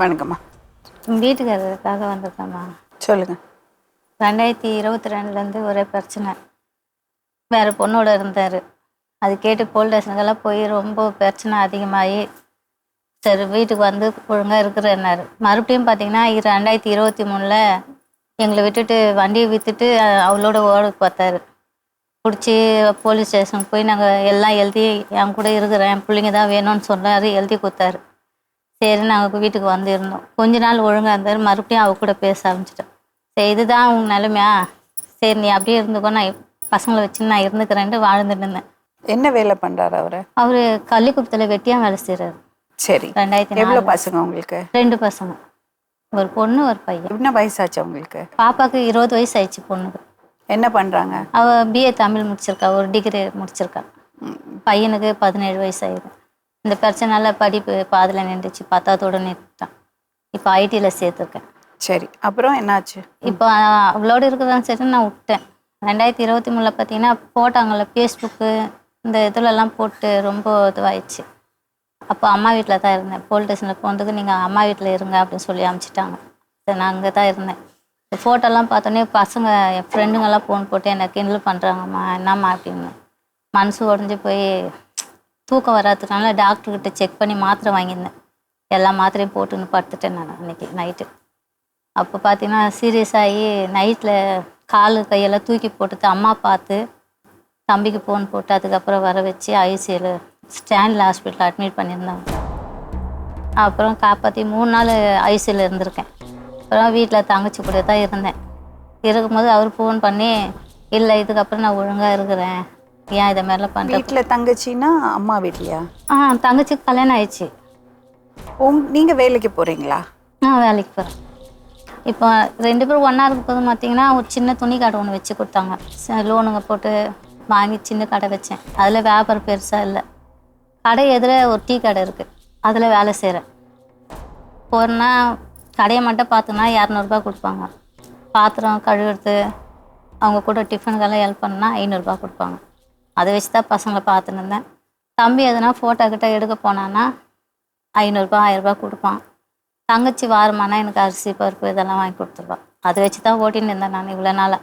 வணக்கம்மா. வீட்டுக்காரருக்காக வந்திருக்கேம்மா சொல்லுங்க. ரெண்டாயிரத்தி இருபத்தி ரெண்டுலேருந்து ஒரே பிரச்சனை. வேறு பொண்ணோட இருந்தார். அது கேட்டு போலீஸ் ஸ்டேஷனுக்கெல்லாம் போய் ரொம்ப பிரச்சனை அதிகமாகி சரி வீட்டுக்கு வந்து ஒழுங்காக இருக்கிறேன்னாரு. மறுபடியும் பார்த்தீங்கன்னா ரெண்டாயிரத்தி இருபத்தி மூணில் எங்களை விட்டுட்டு வண்டியை விற்றுட்டு அவளோட ஓட பார்த்தாரு. பிடிச்சி போலீஸ் ஸ்டேஷனுக்கு போய் நாங்கள் எல்லாம் எழுதி என் கூட இருக்கிறேன் பிள்ளைங்க தான் வேணும்னு சொன்னார் எழுதி கொடுத்தாரு. சரி நாங்கள் வீட்டுக்கு வந்து இருந்தோம் கொஞ்ச நாள் ஒழுங்காக இருந்தார். மறுபடியும் அவ கூட பேச ஆரம்பிச்சிட்டேன் சரி இதுதான் உங்க நிலைமையா? சரி நீ அப்படியே இருந்துக்கோ. நான் பசங்களை வச்சு நான் இருந்துக்கிறேன்ட்டு வாழ்ந்துட்டு இருந்தேன். என்ன வேலை பண்றாரு அவரு? அவர் கள்ளிக்குப்பத்தில் வெட்டியாக வேலை செய்கிறாரு சரி. ரெண்டாயிரத்தி எவ்வளவு நாலு. பசங்க உங்களுக்கு? ரெண்டு பசங்க. ஒரு பொண்ணு ஒரு பையன். என்ன வயசாச்சு உங்களுக்கு? பாப்பாவுக்கு இருபது வயசு ஆயிடுச்சு பொண்ணுக்கு. என்ன பண்றாங்க? அவள் பிஏ தமிழ் முடிச்சிருக்கா. ஒரு டிகிரி முடிச்சிருக்கா. பையனுக்கு பதினேழு வயசு ஆயிடுது இந்த பிரச்சனால படிப்பு பாதியில் நின்றுச்சு பத்தாவதோட நிறுத்திட்டான். இப்போ ஐடியில் சேர்த்துருக்கேன். சரி அப்புறம் என்னாச்சு? இப்போ அவளோட இருக்கிறதான் சரி நான் விட்டேன். ரெண்டாயிரத்தி இருபத்தி மூணில் பார்த்தீங்கன்னா போட்டாங்கல்ல ஃபேஸ்புக்கு இந்த இதுலலாம் போட்டு ரொம்ப இதுவாயிடுச்சு. அப்போ அம்மா வீட்டில் தான் இருந்தேன். போலீஸ் ஸ்டேஷனில் போனதுக்கு நீங்கள் அம்மா வீட்டில் இருங்க அப்படின்னு சொல்லி அனுப்பிச்சிட்டாங்க சரி நான் அங்கே தான் இருந்தேன். ஃபோட்டோலாம் பார்த்தோன்னே பசங்க என் ஃப்ரெண்டுங்கெல்லாம் ஃபோன் போட்டு என்னை கிண்டல் பண்ணுறாங்கம்மா என்னம்மா? அப்படின்னு. மனசு உடஞ்சி போய் தூக்கம் வராததுனால டாக்டர்கிட்ட செக் பண்ணி மாத்திரை வாங்கியிருந்தேன். எல்லா மாத்திரையும் போட்டுன்னு படுத்துட்டேன் நான் அன்னைக்கு நைட்டு அப்போ பார்த்தீங்கன்னா சீரியஸ் ஆகி நைட்டில் கால் கையெல்லாம் தூக்கி போட்டுட்டு அம்மா பார்த்து தம்பிக்கு ஃபோன் போட்டு அதுக்கப்புறம் வர வச்சு ஐசியில் ஸ்டான்லி ஹாஸ்பிட்டல் அட்மிட் பண்ணியிருந்தாங்க. அப்புறம் காப்பாற்றி மூணு நாள் ஐசியில் இருந்திருக்கேன். அப்புறம் வீட்டில் தங்கச்சி கூட தான் இருந்தேன். இருக்கும்போது அவர் ஃபோன் பண்ணி இல்லை இதுக்கப்புறம் நான் ஒழுங்காக இருக்கிறேன். ஏன் இதை மாதிரிலாம் பண்ணுறேன் வீட்டுல தங்கச்சின்னா அம்மா வீட்லயா? ஆ தங்கச்சிக்கு கல்யாணம் ஆயிடுச்சு. உங் நீங்க வேலைக்கு போறீங்களா? நான் வேலைக்கு போகிறேன் இப்போ ரெண்டு பேரும் ஒன்றா இருக்கும்போது பார்த்தீங்கன்னா ஒரு சின்ன துணி கடை ஒன்று வச்சு கொடுத்தாங்க. ச- லோனுங்க போட்டு வாங்கி சின்ன கடை வச்சேன். அதில் வியாபாரம் பெருசாக இல்லை. கடை எதிர ஒரு டீ கடை இருக்குது அதில் வேலை செய்கிறேன் போறேன்னா கடையை மட்டும் பார்த்தோன்னா இரநூறுபா கொடுப்பாங்க. பாத்திரம் கழுவுறது அவங்க கூட டிஃபனுக்கெல்லாம் ஹெல்ப் பண்ணா ஐநூறுரூபா கொடுப்பாங்க. அதை வச்சு தான் பசங்களை பார்த்துன்னு இருந்தேன். தம்பி எதுனா ஃபோட்டோ கிட்ட எடுக்க போனான்னா ஐநூறுரூபா ஆயிரரூபா கொடுப்பான். தங்கச்சி வாரமானா எனக்கு அரிசி பருப்பு இதெல்லாம் வாங்கி கொடுத்துருவா. அதை வச்சு தான் ஓட்டின்னு இருந்தேன் நான் இவ்வளோ நாளாக